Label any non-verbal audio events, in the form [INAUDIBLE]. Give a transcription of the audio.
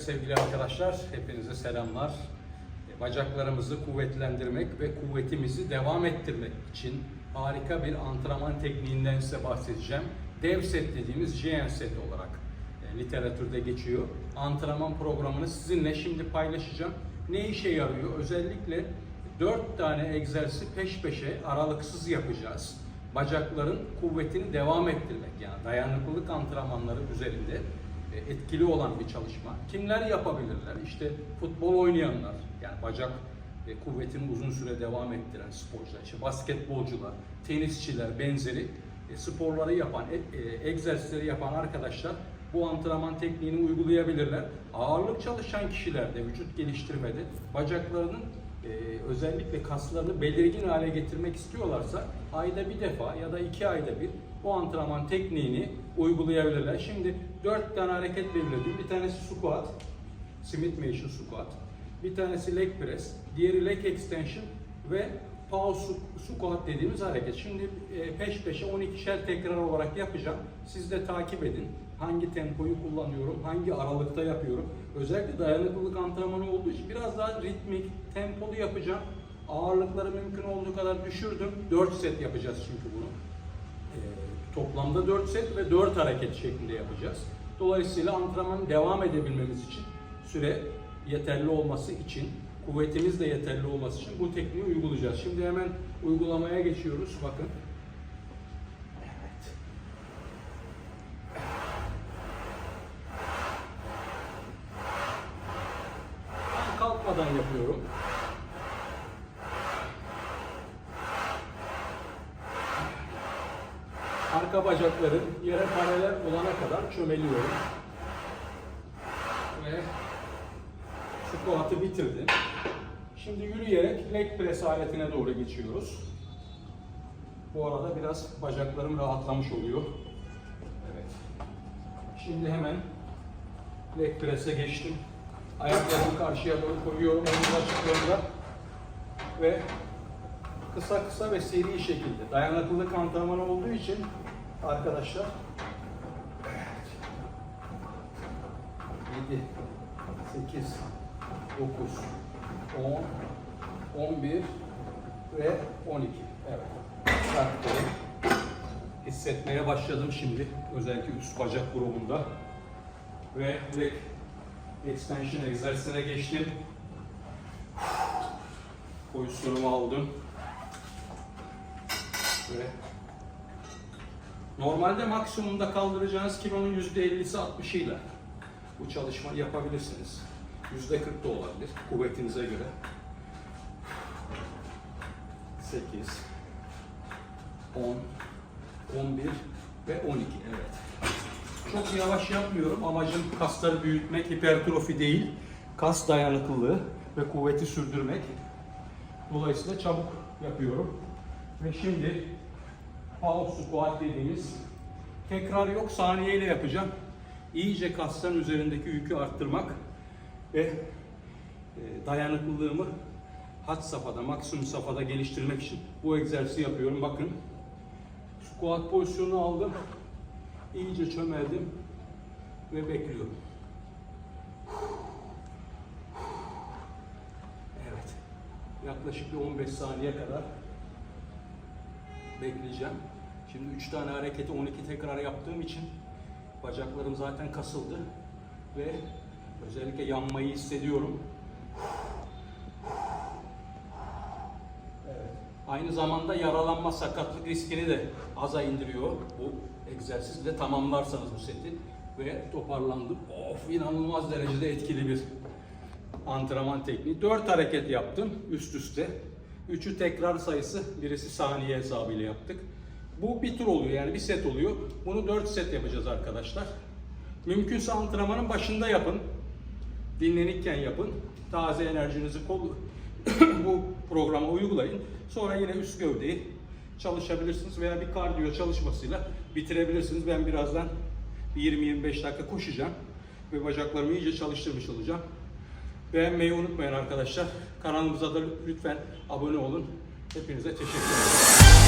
Sevgili arkadaşlar, hepinize selamlar. E, Bacaklarımızı kuvvetlendirmek ve kuvvetimizi devam ettirmek için harika bir antrenman tekniğinden size bahsedeceğim. Dev set dediğimiz JN set olarak e, literatürde geçiyor. Antrenman programını sizinle şimdi paylaşacağım. Ne işe yarıyor? Özellikle 4 tane egzersizi peş peşe aralıksız yapacağız. Bacakların kuvvetini devam ettirmek yani dayanıklılık antrenmanları üzerinde etkili olan bir çalışma. Kimler yapabilirler? İşte futbol oynayanlar, yani bacak e, kuvvetini uzun süre devam ettiren sporcular, işte basketbolcular, tenisçiler, benzeri e, sporları yapan, e, e, egzersizleri yapan arkadaşlar bu antrenman tekniğini uygulayabilirler. Ağırlık çalışan kişiler de vücut geliştirmede bacaklarının e, özellikle kaslarını belirgin hale getirmek istiyorlarsa ayda bir defa ya da iki ayda bir bu antrenman tekniğini uygulayabilirler. Şimdi dört tane hareket belirledim. Bir tanesi squat, Smith Motion squat. Bir tanesi leg press, diğeri leg extension ve pause squat dediğimiz hareket. Şimdi e, peş peşe 12'şer tekrar olarak yapacağım. Siz de takip edin. Hangi tempoyu kullanıyorum, hangi aralıkta yapıyorum. Özellikle dayanıklılık antrenmanı olduğu için biraz daha ritmik, tempolu yapacağım. Ağırlıkları mümkün olduğu kadar düşürdüm. 4 set yapacağız çünkü bunu. Ee, toplamda 4 set ve 4 hareket şeklinde yapacağız. Dolayısıyla antrenmanın devam edebilmemiz için süre yeterli olması için, kuvvetimiz de yeterli olması için bu tekniği uygulayacağız. Şimdi hemen uygulamaya geçiyoruz. Bakın. Evet. Kalkmadan yapıyorum. Arka bacaklarım yere paralel olana kadar çömeliyorum. Ve squat'ı bitirdim. Şimdi yürüyerek leg press aletine doğru geçiyoruz. Bu arada biraz bacaklarım rahatlamış oluyor. Evet. Şimdi hemen leg press'e geçtim. Ayaklarımı karşıya doğru koyuyorum omuz açıklığında. Ve kısa kısa ve seri şekilde dayanıklılık antrenmanı olduğu için arkadaşlar 7 8 9 10 11 ve 12 evet. Bıraktım. hissetmeye başladım şimdi. Özellikle üst bacak grubunda. Ve leg extension egzersizine geçtim. Pozisyonumu aldım. Ve Normalde maksimumda kaldıracağınız kilonun %50'si 60'ıyla bu çalışmayı yapabilirsiniz. %40 da olabilir kuvvetinize göre. 8 10 11 ve 12 evet. Çok yavaş yapmıyorum. Amacım kasları büyütmek, hipertrofi değil. Kas dayanıklılığı ve kuvveti sürdürmek. Dolayısıyla çabuk yapıyorum. Ve şimdi Pause squat dediğimiz tekrar yok saniyeyle yapacağım. İyice kasların üzerindeki yükü arttırmak ve e, dayanıklılığımı had safhada, maksimum safhada geliştirmek için bu egzersizi yapıyorum. Bakın squat pozisyonu aldım. İyice çömeldim ve bekliyorum. Evet. Yaklaşık bir 15 saniye kadar bekleyeceğim. Şimdi 3 tane hareketi 12 tekrar yaptığım için bacaklarım zaten kasıldı ve özellikle yanmayı hissediyorum. Evet. Aynı zamanda yaralanma, sakatlık riskini de aza indiriyor bu egzersizle tamamlarsanız bu seti ve toparlandım. Of inanılmaz derecede etkili bir antrenman tekniği. 4 hareket yaptım üst üste. Üçü tekrar sayısı, birisi saniye hesabıyla yaptık. Bu bir tur oluyor yani bir set oluyor. Bunu 4 set yapacağız arkadaşlar. Mümkünse antrenmanın başında yapın. Dinlenirken yapın. Taze enerjinizi kol [COUGHS] bu programa uygulayın. Sonra yine üst gövdeyi çalışabilirsiniz veya bir kardiyo çalışmasıyla bitirebilirsiniz. Ben birazdan bir 20-25 dakika koşacağım ve bacaklarımı iyice çalıştırmış olacağım. Beğenmeyi unutmayın arkadaşlar. Kanalımıza da lütfen abone olun. Hepinize teşekkür ederim.